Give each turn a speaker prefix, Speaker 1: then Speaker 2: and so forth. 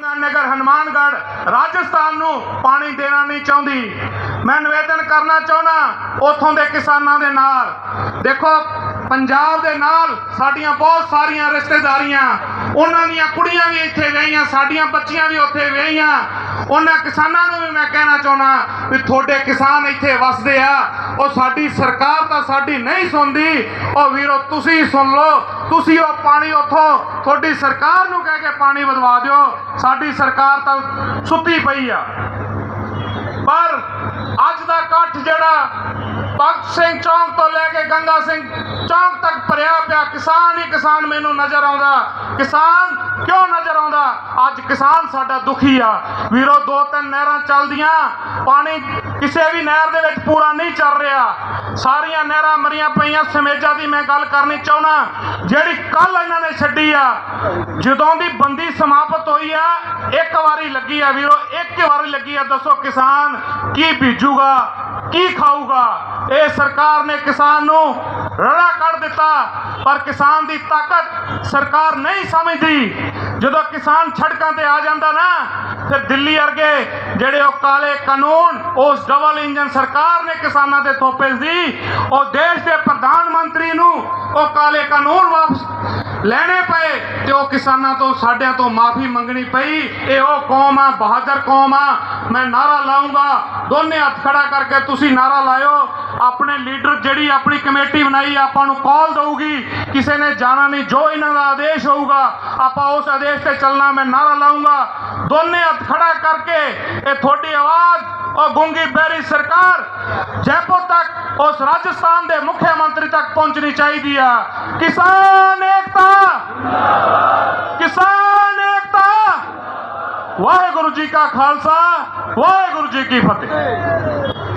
Speaker 1: ਨਗਰ ਹਨੂਮਾਨਗੜ੍ਹ ਰਾਜਸਥਾਨ ਨੂੰ ਪਾਣੀ ਦੇਣਾ ਨਹੀਂ ਚਾਹੁੰਦੀ। ਮੈਂ ਨਿਵੇਦਨ ਕਰਨਾ ਚਾਹੁੰਦਾ ਉਥੋਂ ਦੇ ਕਿਸਾਨਾਂ ਦੇ ਨਾਲ। ਦੇਖੋ, ਪੰਜਾਬ ਦੇ ਨਾਲ ਸਾਡੀਆਂ ਬਹੁਤ ਸਾਰੀਆਂ ਰਿਸ਼ਤੇਦਾਰੀਆਂ, ਉਹਨਾਂ ਦੀਆਂ ਕੁੜੀਆਂ ਵੀ ਇੱਥੇ ਵਿਆਹੀਆਂ, ਸਾਡੀਆਂ ਬੱਚੀਆਂ ਵੀ ਉੱਥੇ ਵਿਆਹੀਆਂ। ਉਹਨਾਂ ਕਿਸਾਨਾਂ ਨੂੰ ਵੀ ਮੈਂ ਕਹਿਣਾ ਚਾਹੁੰਦਾ ਵੀ ਤੁਹਾਡੇ ਕਿਸਾਨ ਇੱਥੇ ਵਸਦੇ ਆ, ਉਹ ਸਾਡੀ ਸਰਕਾਰ ਤਾਂ ਸਾਡੀ ਨਹੀਂ ਸੁਣਦੀ। ਉਹ ਵੀਰੋ, ਤੁਸੀਂ ਸੁਣ ਲਓ, ਤੁਸੀਂ ਉਹ ਪਾਣੀ ਉੱਥੋਂ, ਤੁਹਾਡੀ ਸਰਕਾਰ ਨੂੰ ਕਹਿ ਕੇ ਪਾਣੀ ਵਧਵਾ ਦਿਓ। ਸਾਡੀ ਸਰਕਾਰ ਤਾਂ ਸੁੱਤੀ ਪਈ ਆ। ਪਰ ਅੱਜ ਦਾ ਇਕੱਠ ਜਿਹੜਾ ਭਗਤ ਸਿੰਘ ਚੌਂਕ ਤੋਂ ਲੈ ਕੇ ਗੰਗਾ ਸਿੰਘ ਚੌਂਕ ਤੱਕ ਭਰਿਆ ਪਿਆ, ਕਿਸਾਨ ਹੀ ਕਿਸਾਨ ਮੈਨੂੰ ਨਜ਼ਰ ਆਉਂਦਾ। ਕਿਸਾਨ ਕਿਉਂ ਨਜ਼ਰ ਆਉਂਦਾ? ਅੱਜ ਕਿਸਾਨ ਸਾਡਾ ਦੁਖੀ ਆ। ਵੀਰੋ, ਦੋ ਤਿੰਨ ਨਹਿਰਾਂ ਚੱਲਦੀਆਂ, ਪਾਣੀ ਕਿਸੇ ਵੀ ਨਹਿਰ ਦੇ ਵਿੱਚ ਪੂਰਾ ਨਹੀਂ ਚੱਲ ਰਿਹਾ। ਸਾਰੀਆਂ ਨਹਿਰਾਂ ਮਰੀਆਂ ਪਈਆਂ, ਸਮੇਜਾ ਦੀ ਮੈਂ ਗੱਲ ਕਰਨੀ ਚਾਹੁੰਦਾ, ਜਿਹੜੀ ਕੱਲ ਇਹਨਾਂ ਨੇ ਛੱਡੀ ਆ, ਜਦੋਂ ਦੀ ਬੰਦੀ ਸਮਾਪਤ ਹੋਈ ਆ, ਇੱਕ ਵਾਰੀ ਲੱਗੀ ਆ ਵੀਰੋ, ਇੱਕ ਵਾਰੀ ਲੱਗੀ ਆ। ਦੱਸੋ ਕਿਸਾਨ ਕੀ ਬੀਜੂਗਾ, ਕੀ ਖਾਊਗਾ? ਇਹ ਸਰਕਾਰ ਨੇ ਕਿਸਾਨ ਨੂੰ ਰੜਾ ਕੱਢ ਦਿੱਤਾ, ਪਰ ਕਿਸਾਨ ਦੀ ਤਾਕਤ ਸਰਕਾਰ ਨਹੀਂ ਸਮਝਦੀ। ਜਦੋਂ ਕਿਸਾਨ ਸੜਕਾਂ ਤੇ ਆ ਜਾਂਦਾ ਨਾ, ਤੇ ਦਿੱਲੀ ਵਰਗੇ ਜਿਹੜੇ ਉਹ ਕਾਲੇ ਕਾਨੂੰਨ ਉਸ ਡਬਲ ਇੰਜਨ ਸਰਕਾਰ ਨੇ ਕਿਸਾਨਾਂ ਤੇ ਥੋਪੇ ਸੀ, ਉਹ ਦੇਸ਼ ਦੇ ਉਹ ਕਾਲੇ ਕਾਨੂੰਨ ਵਾਪਸ ਲੈਣੇ ਪਏ ਤੇ ਉਹ ਕਿਸਾਨਾਂ ਤੋਂ, ਸਾਡਿਆਂ ਤੋਂ ਮਾਫੀ ਮੰਗਣੀ ਪਈ। ਇਹ ਉਹ ਕੌਮ ਆ, ਬਹਾਦਰ ਕੌਮ ਆ। ਮੈਂ ਨਾਰਾ ਲਾਉਂਗਾ ਦੋਨੇ ਹੱਥ ਖੜਾ ਕਰਕੇ ਤੁਸੀਂ ਨਾਰਾ ਲਾਇਓ। ਆਪਣੇ ਲੀਡਰ ਜਿਹੜੀ ਆਪਣੀ ਕਮੇਟੀ ਬਣਾਈ, ਆਪਾਂ ਨੂੰ ਕਾਲ ਦਊਗੀ। ਕਿਸੇ ਨੇ ਜਾਣਾ ਨਹੀਂ, ਜੋ ਇਹਨਾਂ ਦਾ ਆਦੇਸ਼ ਹੋਊਗਾ, ਆਪਾਂ ਉਸ ਆਦੇਸ਼ ਤੇ ਚੱਲਣਾ, ਮੈਂ ਨਾਰਾ ਲਾਉਂਗਾ ਦੋਨੇ ਹੱਥ ਖੜਾ ਕਰਕੇ ਇਹ ਤੁਹਾਡੀ ਆਵਾਜ਼, ਉਹ ਗੁੰਗੀ ਬੈਰੀ ਸਰਕਾਰ ਉਸ ਰਾਜਸਥਾਨ ਦੇ ਮੁੱਖ ਮੰਤਰੀ ਤੱਕ ਪਹੁੰਚਣੀ ਚਾਹੀਦੀ ਆ। ਕਿਸਾਨ ਏਕਤਾ। ਕਿਸਾਨ ਏਕਤਾ। ਵਾਹਿਗੁਰੂ ਜੀ ਕਾ ਖਾਲਸਾ, ਵਾਹਿਗੁਰੂ ਜੀ ਕੀ ਫਤਿਹ।